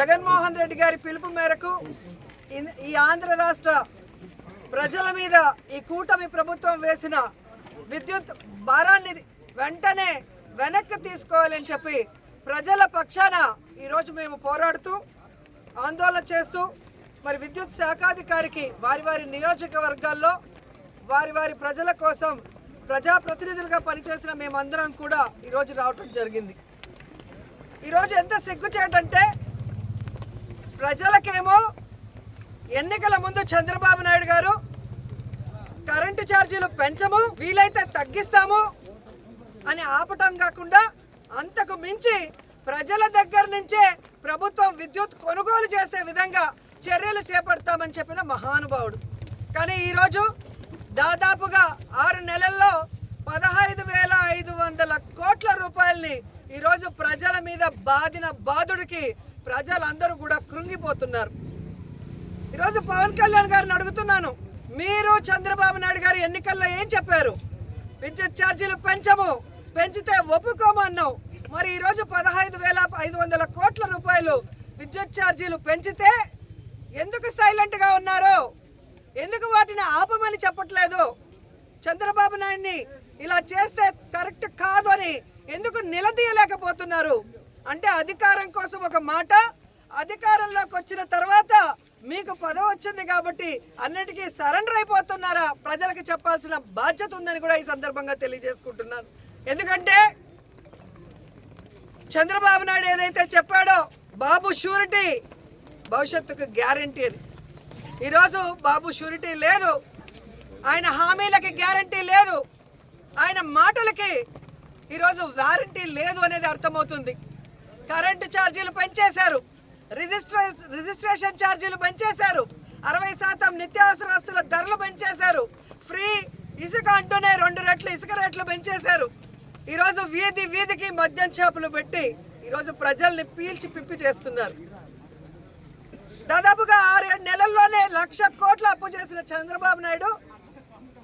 జగన్మోహన్ రెడ్డి గారి పిలుపు మేరకు ఇన్- ఈ ఆంధ్ర రాష్ట్ర ప్రజల మీద ఈ కూటమి ప్రభుత్వం వేసిన విద్యుత్ భారాన్ని వెంటనే వెనక్కి తీసుకోవాలని చెప్పి ప్రజల పక్షాన ఈరోజు మేము పోరాడుతూ ఆందోళన చేస్తూ మరి విద్యుత్ శాఖాధికారికి వారి వారి నియోజకవర్గాల్లో వారి వారి ప్రజల కోసం ప్రజాప్రతినిధులుగా పనిచేసిన మేమందరం కూడా ఈరోజు రావటం జరిగింది. ఈరోజు ఎంత సిగ్గుచేటంటే ప్రజలకేమో ఎన్నికల ముందు చంద్రబాబు నాయుడు గారు కరెంటు ఛార్జీలు పెంచము వీలైతే తగ్గిస్తాము అని ఆపటం కాకుండా అంతకు మించి ప్రజల దగ్గర నుంచే ప్రభుత్వం విద్యుత్ కొనుగోలు చేసే విధంగా చర్యలు చేపడతామని చెప్పిన మహానుభావుడు. కానీ ఈరోజు దాదాపుగా ఆరు నెలల్లో పదహైదు వేల ఐదు వందల కోట్ల రూపాయల్ని ఈరోజు ప్రజల మీద బాదిన బాధుడికి ప్రజలందరూ కూడా కృంగిపోతున్నారు. ఈరోజు పవన్ కళ్యాణ్ గారిని అడుగుతున్నాను. మీరు చంద్రబాబు నాయుడు గారు ఎన్నికల్లో ఏం చెప్పారు? విద్యుత్ ఛార్జీలు పెంచము పెంచితే ఒప్పుకోమన్నావు. మరి ఈరోజు పదహైదు వేల ఐదు వందల కోట్ల రూపాయలు విద్యుత్ ఛార్జీలు పెంచితే ఎందుకు సైలెంట్గా ఉన్నారు? ఎందుకు వాటిని ఆపమని చెప్పట్లేదు? చంద్రబాబు నాయుడిని ఇలా చేస్తే కరెక్ట్ కాదు అని ఎందుకు నిలదీయలేకపోతున్నారు? అంటే అధికారం కోసం ఒక మాట అధికారంలోకి వచ్చిన తర్వాత మీకు పదవి వచ్చింది కాబట్టి అన్నిటికీ సరెండర్ అయిపోతున్నారా? ప్రజలకు చెప్పాల్సిన బాధ్యత ఉందని కూడా ఈ సందర్భంగా తెలియజేసుకుంటున్నాను. ఎందుకంటే చంద్రబాబు నాయుడు ఏదైతే చెప్పాడో బాబు షూరిటీ భవిష్యత్తుకు గ్యారంటీ అని. ఈరోజు బాబు షూరిటీ లేదు. ఆయన హామీలకి గ్యారంటీ లేదు. ఆయన మాటలకి ఈరోజు వారంటీ లేదు అనేది అర్థమవుతుంది. కరెంటు ఛార్జీలు పెంచేశారు. రిజిస్ట్రే రిజిస్ట్రేషన్ ఛార్జీలు పెంచేశారు. అరవై శాతం నిత్యావసర వస్తువుల ధరలు పెంచేశారు. ఫ్రీ ఇసుక అంటూనే రెండు రెట్లు ఇసుక రేట్లు పెంచేశారు. ఈరోజు వీధి వీధికి మద్యం షాపులు పెట్టి ఈరోజు ప్రజల్ని పీల్చి పిప్పి చేస్తున్నారు. దాదాపుగా ఆరేడు నెలల్లోనే లక్ష కోట్ల అప్పు చేసిన చంద్రబాబు నాయుడు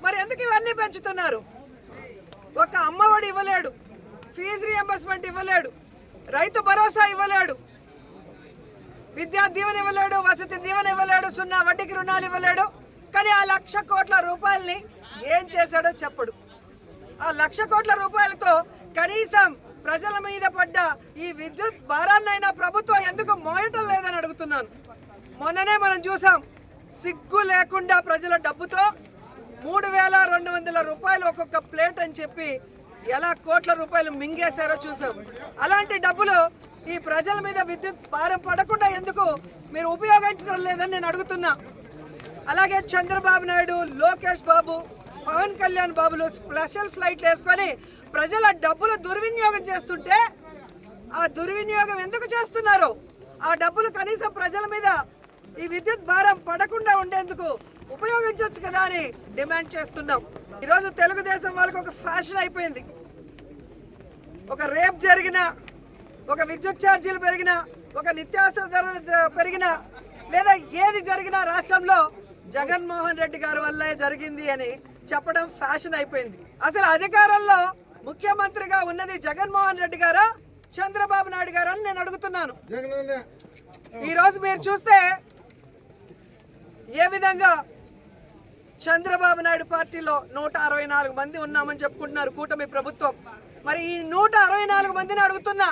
మరి ఎందుకు ఇవన్నీ పెంచుతున్నారు? ఒక అమ్మఒడి ఇవ్వలేడు. ఫీజు రియంబర్స్మెంట్ ఇవ్వలేడు. రైతు భరోసా ఇవ్వలేడు. విద్యా దీవెన ఇవ్వలేడు వసతి దీవెన ఇవ్వలేడు సున్నా వడ్డీకి రుణాలు ఇవ్వలేడు. కానీ ఆ లక్ష కోట్ల రూపాయల్ని ఏం చేశాడో చెప్పడు. ఆ లక్ష కోట్ల రూపాయలతో కనీసం ప్రజల మీద పడ్డ ఈ విద్యుత్ భారాన్నైనా ప్రభుత్వం ఎందుకు మోయటం లేదని అడుగుతున్నాను. మొన్ననే మనం చూసాం సిగ్గు లేకుండా ప్రజల డబ్బుతో మూడు వేల రెండు వందల రూపాయలు ఒక్కొక్క ప్లేట్ అని చెప్పి ఎలా కోట్ల రూపాయలు మింగేశారో చూసాం. అలాంటి డబ్బులు ఈ ప్రజల మీద విద్యుత్ భారం పడకుండా ఎందుకు మీరు ఉపయోగించడం లేదని నేను అడుగుతున్నా. అలాగే చంద్రబాబు నాయుడు లోకేష్ బాబు పవన్ కళ్యాణ్ బాబులు స్పెషల్ ఫ్లైట్లు వేసుకొని ప్రజల డబ్బులు దుర్వినియోగం చేస్తుంటే ఆ దుర్వినియోగం ఎందుకు చేస్తున్నారు? ఆ డబ్బులు కనీసం ప్రజల మీద ఈ విద్యుత్ భారం పడకుండా ఉండేందుకు ఉపయోగించవచ్చు కదా అని డిమాండ్ చేస్తున్నాం. ఈరోజు తెలుగుదేశం వాళ్ళకి ఒక ఫ్యాషన్ అయిపోయింది. ఒక రేప్ జరిగిన ఒక విద్యుత్ ఛార్జీలు పెరిగిన ఒక నిత్యావసర ధరలు పెరిగిన లేదా ఏది జరిగినా రాష్ట్రంలో జగన్మోహన్ రెడ్డి గారి వల్లే జరిగింది అని చెప్పడం ఫ్యాషన్ అయిపోయింది. అసలు అధికారంలో ముఖ్యమంత్రిగా ఉన్నది జగన్మోహన్ రెడ్డి గారా చంద్రబాబు నాయుడు గారా అని నేను అడుగుతున్నాను. ఈ రోజు మీరు చూస్తే ఏ విధంగా చంద్రబాబు నాయుడు పార్టీలో నూట అరవై నాలుగు మంది ఉన్నామని చెప్పుకుంటున్నారు కూటమి ప్రభుత్వం. మరి ఈ నూట అరవై నాలుగు మందిని అడుగుతున్నా.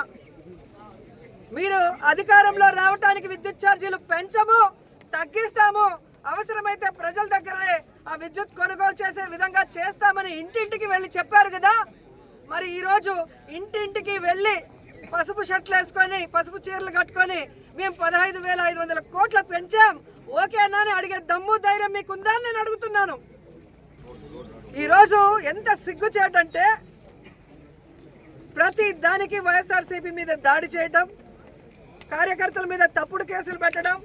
మీరు అధికారంలో రావటానికి విద్యుత్ ఛార్జీలు పెంచము తగ్గిస్తాము. అవసరమైతే ప్రజల దగ్గరే ఆ విద్యుత్ కొనుగోలు చేసే విధంగా చేస్తామని ఇంటింటికి వెళ్ళి చెప్పారు కదా. మరి ఈరోజు ఇంటింటికి వెళ్ళి పసుపు షర్ట్లు వేసుకొని పసుపు చీరలు కట్టుకొని మేము పదహైదు వేల ఐదు వందల కోట్ల పెంచాం. ఓకేనా అని అడిగే దమ్ము ధైర్యం మీకుందా అని నేను అడుగుతున్నాను. ఈరోజు ఎంత సిగ్గుచేటంటే ప్రతి దానికి వైఎస్ఆర్సీపీ మీద దాడి చేయటం కార్యకర్తల మీద తప్పుడు కేసులు పెట్టడం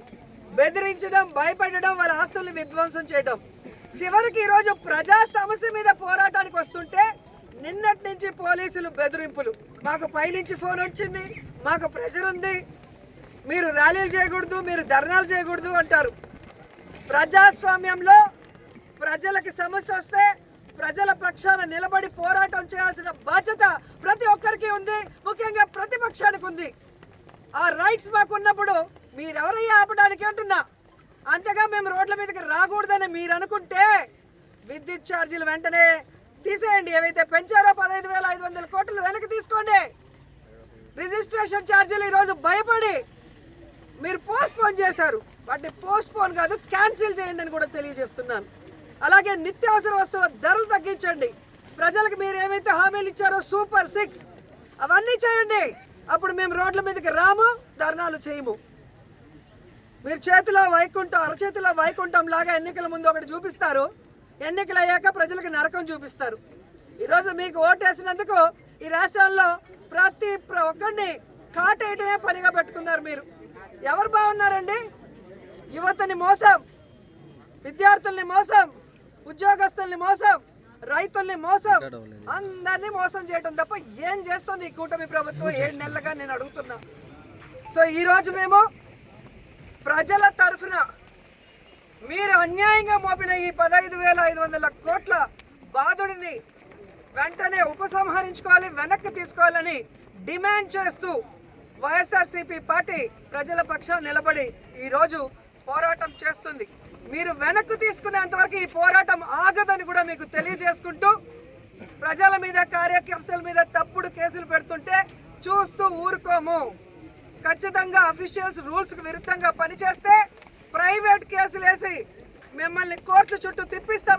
బెదిరించడం భయపెట్టడం వాళ్ళ ఆస్తుల్ని విధ్వంసం చేయడం చివరికి ఈరోజు ప్రజా సమస్య మీద పోరాటానికి వస్తుంటే నిన్నటి నుంచి పోలీసులు బెదిరింపులు. మాకు పైనుంచి ఫోన్ వచ్చింది మాకు ప్రెషర్ ఉంది. మీరు ర్యాలీలు చేయకూడదు మీరు ధర్నాలు చేయకూడదు అంటారు. ప్రజాస్వామ్యంలో ప్రజలకి సమస్య వస్తే ప్రజల పక్షాన నిలబడి పోరాటం చేయాల్సిన ఉంది ఆ రైట్స్ మాకు ఉన్నప్పుడు మీరెవరయ్యా ఆపడానికి అంటున్నా? అంతగా మేము రోడ్ల మీదకి రాకూడదని మీరు అనుకుంటే విద్యుత్ ఛార్జీలు వెంటనే తీసేయండి. ఏవైతే పెంచారో పదహైదు వేల ఐదు వందల కోట్లు వెనక్కి తీసుకోండి. రిజిస్ట్రేషన్ ఛార్జీలు ఈరోజు భయపడి మీరు పోస్ట్ పోన్ చేశారు. వాటిని పోస్ట్ పోన్ కాదు క్యాన్సిల్ చేయండి అని కూడా తెలియజేస్తున్నాను. అలాగే నిత్యావసర వస్తువుల ధరలు తగ్గించండి. ప్రజలకు మీరు ఏమైతే హామీలు ఇచ్చారో సూపర్ సిక్స్ అవన్నీ చేయండి. అప్పుడు మేము రోడ్ల మీదకి రాము ధర్నాలు చేయము. మీరు చేతిలో వైకుంఠం అరచేతిలో వైకుంఠం లాగా ఎన్నికల ముందు ఒకటి చూపిస్తారు. ఎన్నికలు అయ్యాక ప్రజలకు నరకం చూపిస్తారు. ఈరోజు మీకు ఓటేసినందుకు ఈ రాష్ట్రంలో ప్రతి ఒక్కరిని కాటేయటమే పనిగా పెట్టుకున్నారు మీరు. ఎవరు బాగున్నారండి? యువతని మోసం విద్యార్థుల్ని మోసం ఉద్యోగస్తుల్ని మోసం రైతుల్ని మోసం. అందరినీ మోసం చేయడం తప్ప ఏం చేస్తుంది ఈ కూటమి ప్రభుత్వం? ఏడు నెలలుగా నేను అడుగుతున్నా. సో ఈ రోజు మేము ప్రజల తరఫున మీరు అన్యాయంగా మోపిన ఈ పదహైదు వేల ఐదు వందల కోట్ల బాధుడిని వెంటనే ఉపసంహరించుకోవాలి వెనక్కి తీసుకోవాలని డిమాండ్ చేస్తూ వైఎస్ఆర్సీపీ పార్టీ ప్రజల పక్షాన నిలబడి ఈరోజు పోరాటం చేస్తుంది. మీరు వెనక్కు తీసుకునేంత వరకు ఈ పోరాటం ఆగదని కూడా మీకు తెలియజేసుకుంటూ ప్రజల మీద కార్యకర్తల మీద తప్పుడు కేసులు పెడుతుంటే చూస్తూ ఊరుకోము. ఖచ్చితంగా అఫీషియల్స్ రూల్స్కి విరుద్ధంగా పనిచేస్తే ప్రైవేట్ కేసులు వేసి మిమ్మల్ని కోర్టు చుట్టూ తిప్పిస్తాం.